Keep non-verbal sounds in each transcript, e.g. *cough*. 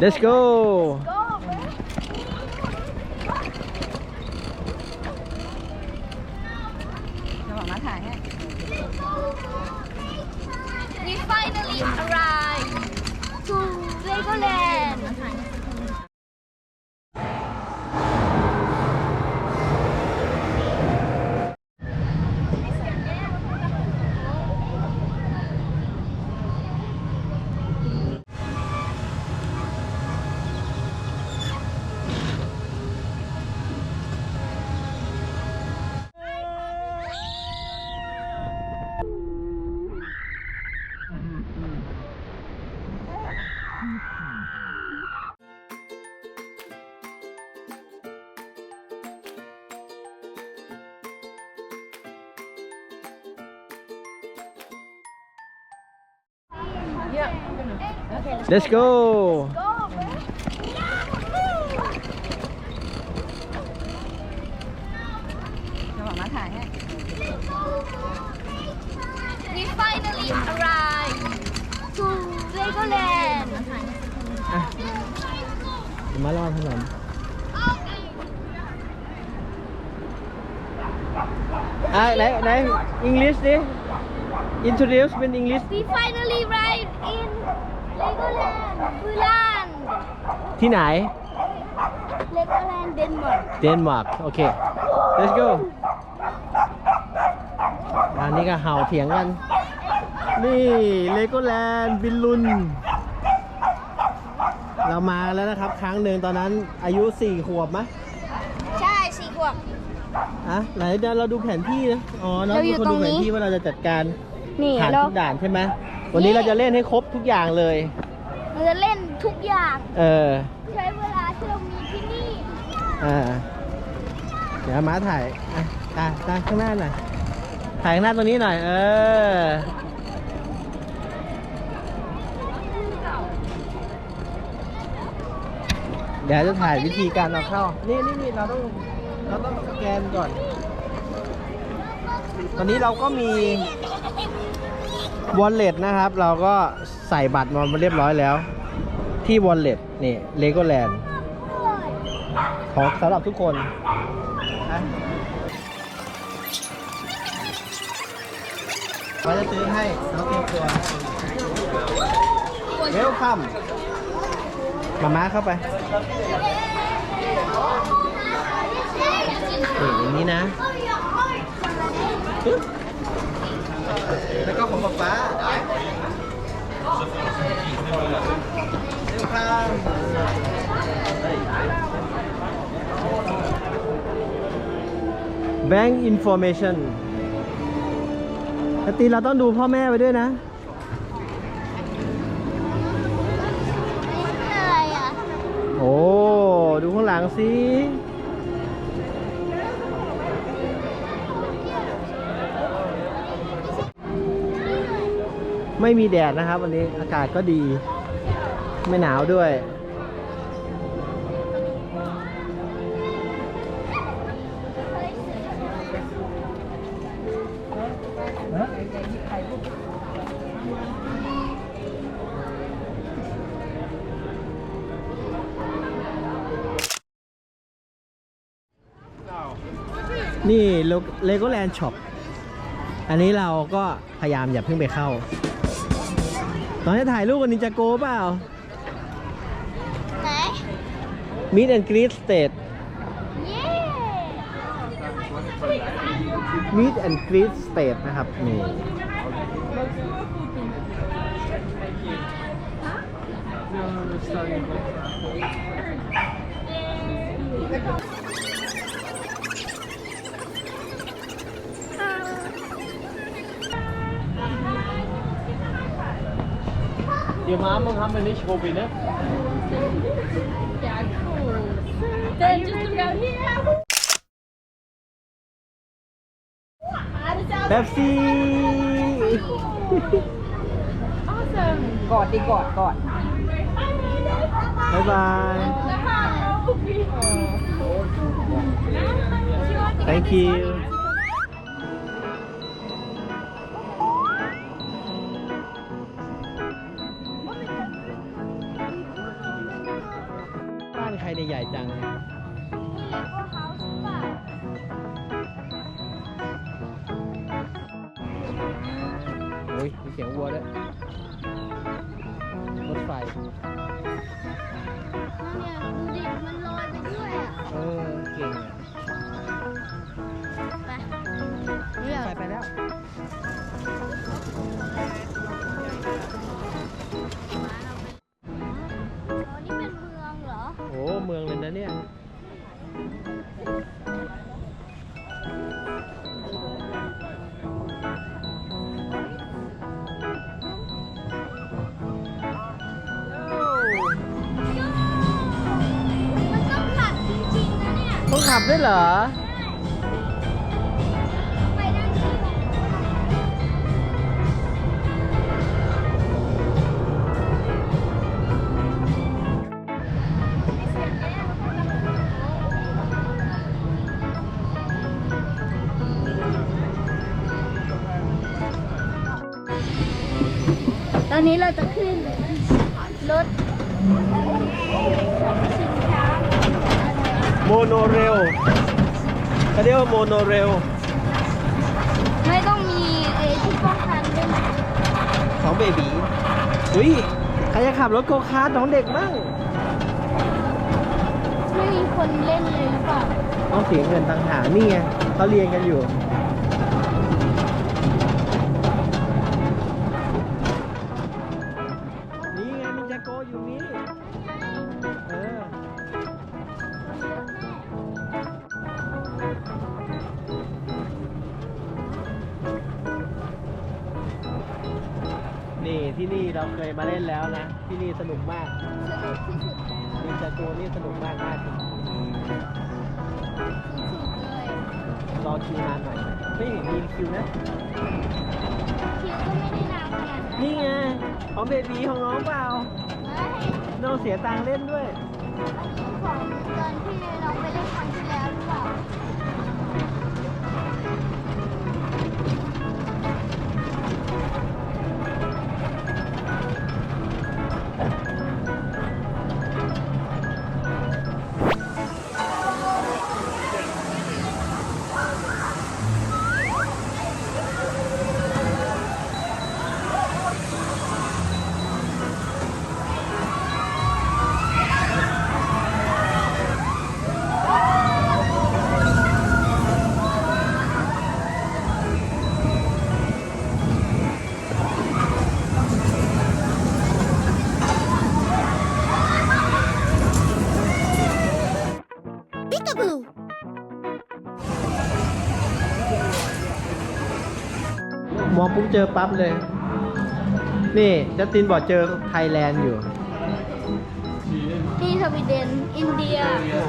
let's go จะบอกมาถ่ายให้ We finally arrived to Legoland let's go จะบอกมาถ่ายให้ We finally arrived to Legoland มาลองถนนอ่ะไหนไหน English ดิ introduce เป็น English We finally ที่ไหน Legoland Denmark เดนมาร์กโอเค let's go อันนี้ก็เห่าเถียงกัน นี่เลโกแลนด์บินลุน เรามาแล้วนะครับ ครั้งหนึ่งตอนนั้นอายุ 4 ขวบมะใช่สี่ขวบ อะไหนเดี๋ยวเราดูแผนที่นะ อ๋อเราเราอยู่เป็นคนดูตรงแผนี้นที่ว่าเราจะจัดการนี่ผ่านเราทุกด่านใช่ไหมวันนี้เราจะเล่นให้ครบทุกอย่างเลย เราจะเล่นทุกอย่าง เออ ใช้เวลาที่เรามีที่นี่อ่าเดี๋ยวมาถ่ายอะตาตาข้างหน้าหน่อย ถ่ายข้างหน้าตรงนี้หน่อย เออ เดี๋ยวจะถ่ายวิธีการเอาเข้า นี่นี่นี่เราต้องเราต้องสแกนก่อน ตอนนี้เราก็มีวอลเล็ตนะครับ เราก็ใส่บัตรมาเรียบร้อยแล้ว ที่วอลเล็ตนี่เลโกแลนด์ของสำหรับทุกคนเราจะซื้อให้เราเตรียมตัวเวลคัมมาม้าเข้าไปอย่างนี้นะ แล้วก็ของป๊าป๊า เวลคัม Bank Information ปกติเราต้องดูพ่อแม่ไปด้วยนะอะไรอะโอ้ ดูข้างหลังสิไม่มีแดดนะครับวันนี้อากาศก็ดี ไม่หนาวด้วย นี่เลโกแลนด์ช็อป อันนี้เราก็พยายามอย่าเพิ่งไปเข้า ตอนนี้ถ่ายรูปกับนินจาโกเปล่า ไหน Meet and Greet State เย้ Meet and Greet State นะครับนี่ Die Mama haben wir nicht, Robin, ne? Then Pepsi กอดดีกอดกอด บ๊ายบาย Thank you เนี่ยใหญ่จังนี่เลโก้เฮาส์หรือเป อ้ยมีเสียงวัวด้วยรถไฟนั่นเนี่ยดูดิมันลอยไปด้วยอะเออเก่งอะไปเรือ ไปไปแล้วอ๋อ ขับด้วยเหรอ ตอนนี้เราจะขึ้นรถชิงช้า โมโนเรลเขาเรียกว่าโมโนเรลไม่ต้องมีเอที่ป้องกันด้วยนะของเบบีอุ้ยใครจะขับรถโกคาร์ทของเด็กมั่งไม่มีคนเล่นเลยหรือเปล่าต้องเสียเงินต่างหากนี่ไงเขาเรียนกันอยู่ ที่นี่เราเคยมาเล่นแล้วนะ ที่นี่สนุกมากสนุกที่สุดมินจาโกนี่สนุกมากมากสุดๆเลยรอคิวนานหน่อยไม่เห็นมีคิวนะ คิวก็ไม่ได้นานขนาดนั้นนี่ไงของเบบีของน้องเปล่าเฮ้ยน้องเสียตังค์เล่นด้วยอันนี้ของตอนที่น้องไปเล่นครั้งที่แล้วหรือเปล่า ปุ๊บเจอปั๊บเลย นี่จัสตินบอกเจอไทยแลนด์อยู่นี่สวีเดน อินเดีย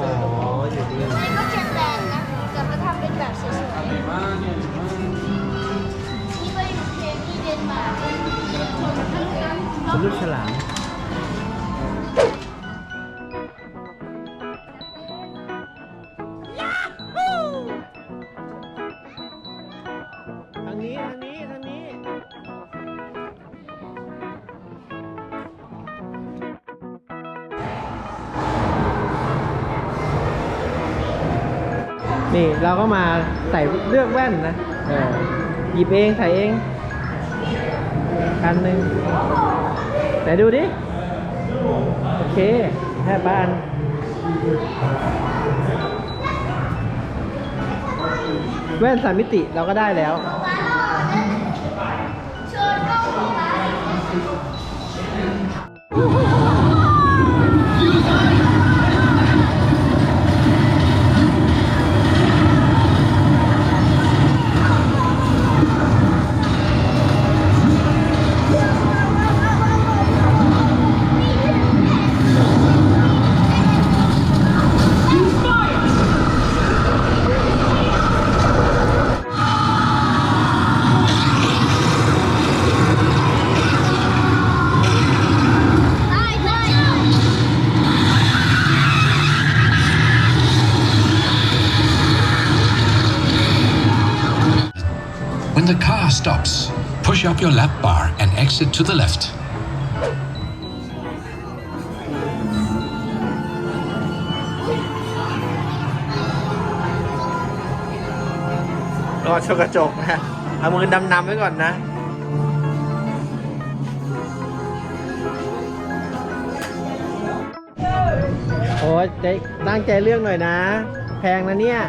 อ๋ออยู่นี่นี่ก็เจนแลนด์นะแต่มาทำเป็นแบบสวยๆนี่ก็อยู่เคนี่เดนมาร์กเป็นลูกฉลาม นี่เราก็มาใส่เลือกแว่นนะเออหยิบเองใส่เองอันหนึ่งไหนดูดิ โอเคแค่บ้านแว่นสามมิติเราก็ได้แล้วเ car stops, push up your lap bar and exit to the left. Rồi, cho cả chụp nè. À, mọi người đâm nằm với còn nè. โอ้ยตั้งใจเลือกหน่อยนะ แพงนะเนี่ย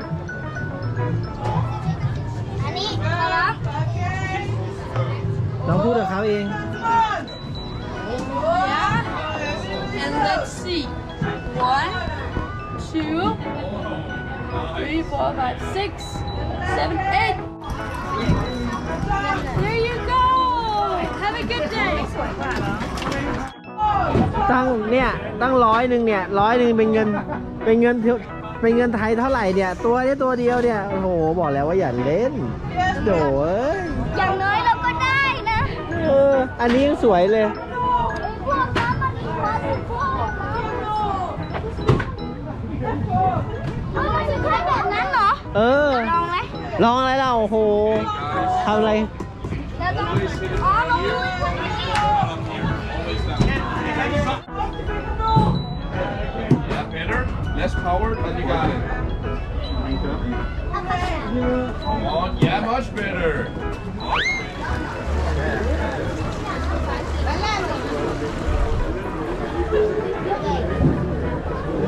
น้องพูดกับเขาเอง and let's see one two three four five six seven eight there you go have a good day ตั้งเนี่ยตั้งร้อยหนึ่งเนี่ยร้อยหนึ่งเป็นเงินเป็นเงินเท่าเป็นเงินไทยเท่าไหร่เนี่ย ตัวนี้ตัวเดียวเนี่ย โอ้โห บอกแล้วว่าอย่าเล่นโดเอ้ยอย่างน้อยเราก็ได้นะ เออ อันนี้ยังสวยเลยไอ้พวกนั้นมันมีความผิดพลาดนะเอามันจะใช่แบบนั้นเหรอลองไหมลองอะไรเราโอ้โหทำอะไรเราต้องอ๋อลองดูคนนี้ Yeah, better, less power, but you got it. Come on, yeah, much better.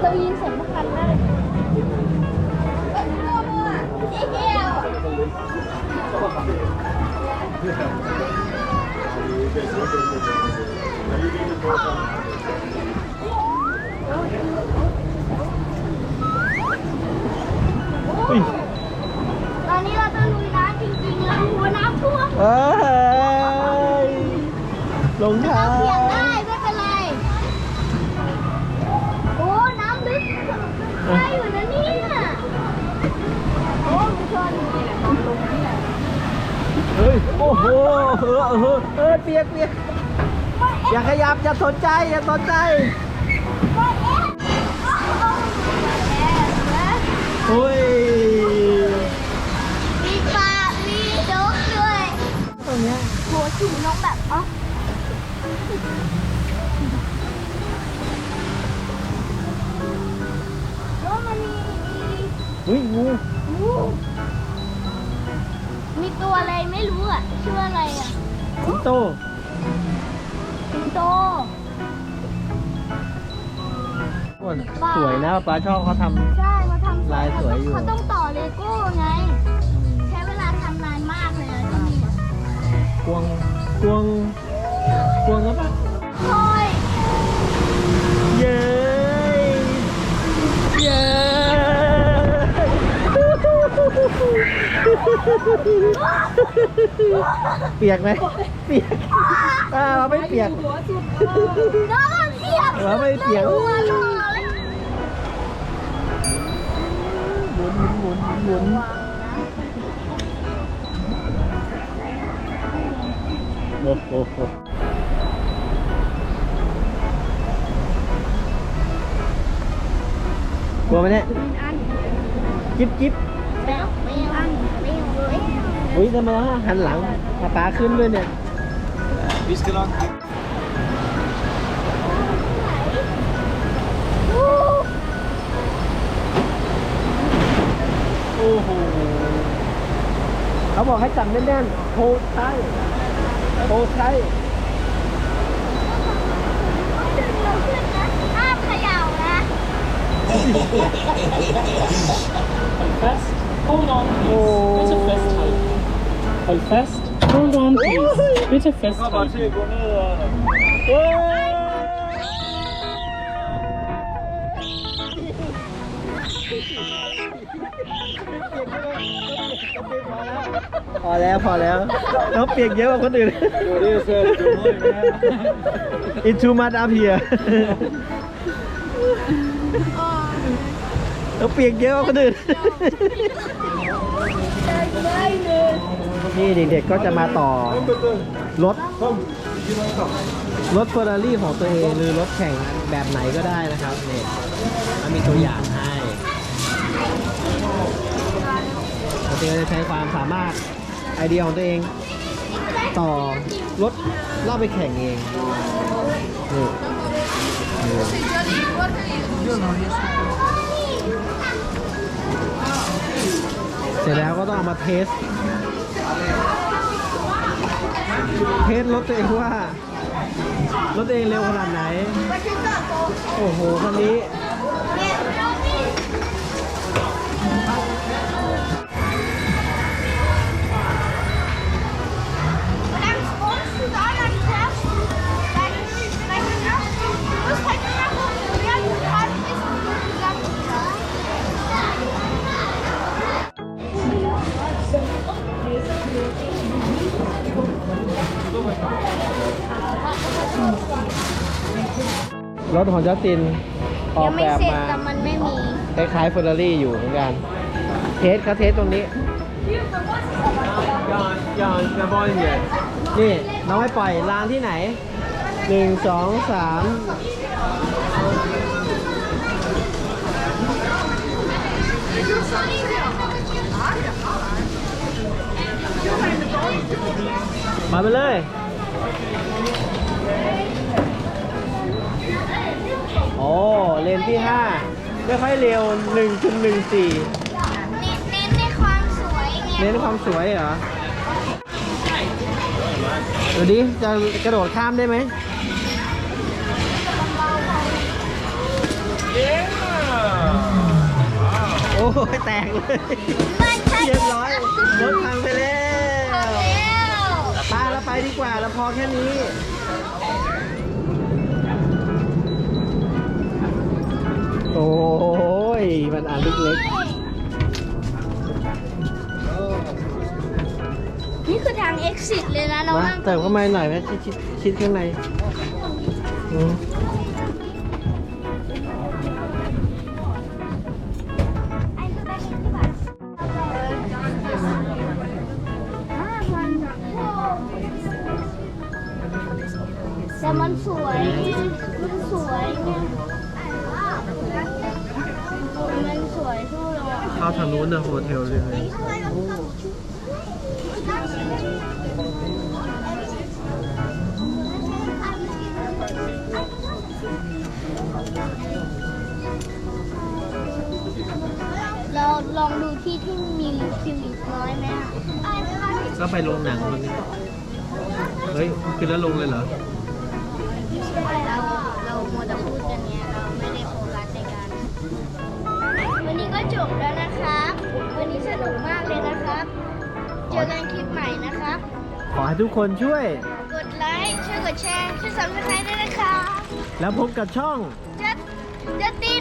เรายินเสียงพวกกันได้สีเขียวอุ้ยตอนนี้เราต้องลุยน้ำจริงๆแล้วหัวน้ำท่วมเอ้ยลงทาเรางเปียกได้ อยู่นะเนี่ยโอ้ทุกคนเฮ้ย โอ้โหเออเออเออเปียกเปียกอย่าขยับอย่าสนใจอย่าสนใจ โอ้ยมีปลา มีดกด้วย ตรงเนี้ยโหถึงน้องแบบอ๋อ อุ้ยงูอู้มีตัวอะไรไม่รู้อะ ชื่ออะไรอะสิงโตสิงโตโอ้ยสวยนะป้าชอบเขาทำใช่เขาทำลายสวยอยู่เขาต้องต่อเลโก้ไงใช้เวลาทำนานมากเลยนะที่นี่กวงกวงกวงแล้วปะ เปียกไหมเปียกอ่าเราไม่เปียกหัวสุดน้องเปียกเราไม่เปียกหัวหมุนหมุนหมุนหมุนโอ้โหกลัวไหมเนี่ย จิ๊บจิ๊บ อาไม่เอาไม่เอาไม่เอาอุ้ยทำไมต้องหันหลังพาป้าขึ้นด้วยเนี่ยอู้โอ้โหเขาบอกให้จับแน่นๆโพใช่โพใช่ดึงเราขึ้นนะห้ามเขย่านะ fast. Hold on, โอ้ please. Bitte festhalten. Hold fest. Hold on, please. Bitte *laughs* festhalten. เฮ้ยพอแล้วพอแล้วเขาเปียกเยอะกว่าคนอื่น *laughs* *laughs* It's too เขาเปียกเยอะกว่าคนอื่น นี่เด็กๆก็จะมาต่อรถรถเฟอร์รารี่ของตัวเองหรือรถแข่งแบบไหนก็ได้นะครับนี่มันมีตัวอย่างให้ตัวเองจะใช้ความสามารถไอเดียของตัวเอง ต่อรถเล่าไปแข่งเองนี่ ร็จแล้วก็ต้องเอามาเทส เทสรถตัวเองว่ารถตัวเองเร็วขนาดไหน โอ้โหคันนี้ ของจัสตินออยักงแบไม่บเสร็จมาแต่มันไม่มีคล้ายๆเฟอร์รารี่อยู่เหมือนกันเทสเขาเทสตรงนี้นี่น้องไม่ปล่อยรางที่ไหนหนึ่งสองสามมาไปเลย โอ้เลนที่5ไม่ค่อยเร็ว 1.14 เน้นเน้นในความสวยไงเน้นความสวยเหรอ ดูดิ จะกระโดดข้ามได้ไหม โอ้ยแตกเลย มันใช่เรียบร้อยรถพังไปแล้ว แล้วพาเราไปดีกว่าเราพอแค่นี้ โอ้ย มันอันเล็กนี่คือทาง exit เลยนะเราๆมานั่งเติมเข้ามาหน่อยไหมชิดชิดชิดข้างในอืมแต่มันสวยาอะเข้าทางนู้นนะโฮเทลเลยเราลองดูที่ที่มีฟิลิปน้อยไหมอะก็ไปโรงหนังวันนี้ เฮ้ยคือแล้วลงเลยเหรอ เราเราโมวแต่พูดกันเนี่ย จบแล้วนะครับ วันนี้สนุกมากเลยนะครับ เจอกันคลิปใหม่นะครับ ขอให้ทุกคนช่วย กดไลค์ช่วยกดแชร์ช่วยซับสไครต์ด้วยนะคะแล้วพบกับช่อง จะจะติ